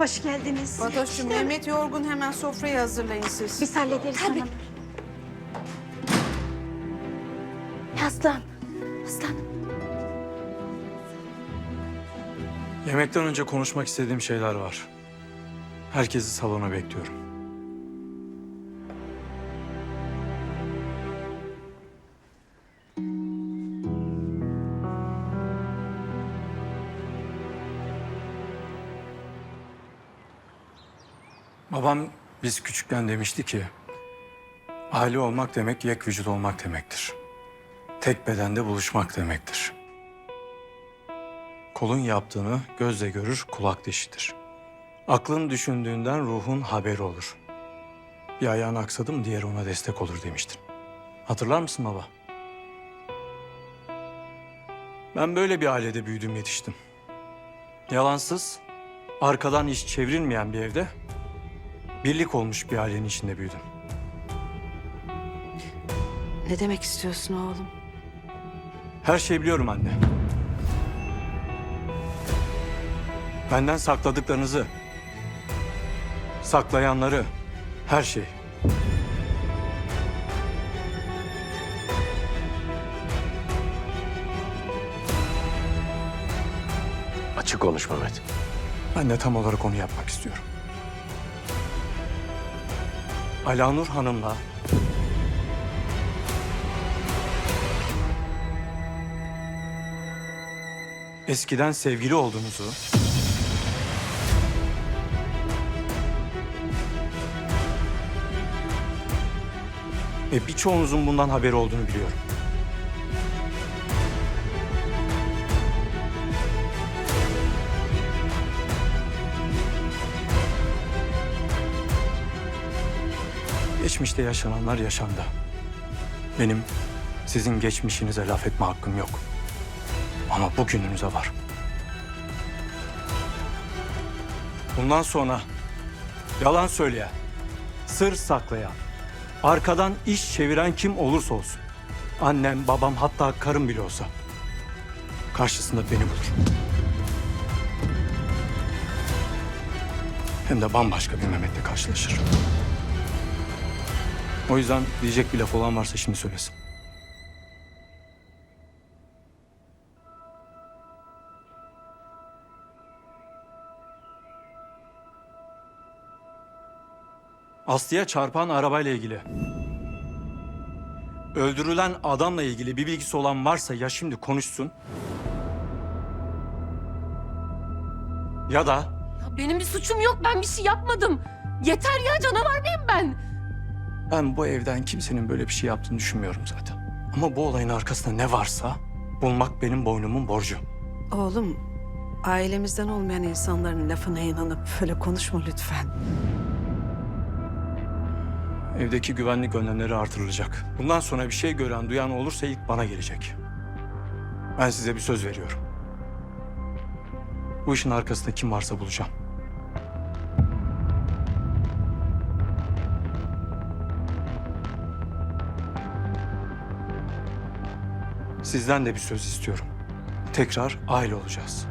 Hoş geldiniz. Fatoş'cum Mehmet yorgun hemen sofrayı hazırlayın siz. Biz hallederiz hanım. Aslan. Aslanım. Yemekten önce konuşmak istediğim şeyler var. Herkesi salona bekliyorum. Babam biz küçükken demişti ki... ...aile olmak demek yek vücut olmak demektir. Tek bedende buluşmak demektir. Kolun yaptığını gözle görür, kulak deşitir. Aklın düşündüğünden ruhun haberi olur. Bir ayağın aksadı mı diğeri ona destek olur demiştin. Hatırlar mısın baba? Ben böyle bir ailede büyüdüm yetiştim. Yalansız, arkadan iş çevrilmeyen bir evde birlik olmuş bir ailenin içinde büyüdüm. Ne demek istiyorsun oğlum? Her şeyi biliyorum anne. Benden sakladıklarınızı, saklayanları, her şeyi. Açık konuş Mehmet. Ben de tam olarak onu yapmak istiyorum. Alanur Hanım'la eskiden sevgili olduğunuzu ve birçoğunuzun bundan haberi olduğunu biliyorum. Geçmişte yaşananlar yaşandı. Benim sizin geçmişinize laf etme hakkım yok. Ama bugününüze var. Bundan sonra yalan söyleyen, sır saklayan, arkadan iş çeviren kim olursa olsun. Annem, babam hatta karım bile olsa karşısında beni bulur. Hem de bambaşka bir Mehmet'le karşılaşır. O yüzden diyecek bir laf olan varsa şimdi söylesin. Aslı'ya çarpan arabayla ilgili. Öldürülen adamla ilgili bir bilgisi olan varsa ya şimdi konuşsun. Ya da benim bir suçum yok. Ben bir şey yapmadım. Yeter ya canavar mıyım ben? Ben bu evden kimsenin böyle bir şey yaptığını düşünmüyorum zaten. Ama bu olayın arkasında ne varsa bulmak benim boynumun borcu. Oğlum ailemizden olmayan insanların lafına inanıp böyle konuşma lütfen. Evdeki güvenlik önlemleri artırılacak. Bundan sonra bir şey gören, duyan olursa ilk bana gelecek. Ben size bir söz veriyorum. Bu işin arkasında kim varsa bulacağım. Sizden de bir söz istiyorum. Tekrar aile olacağız.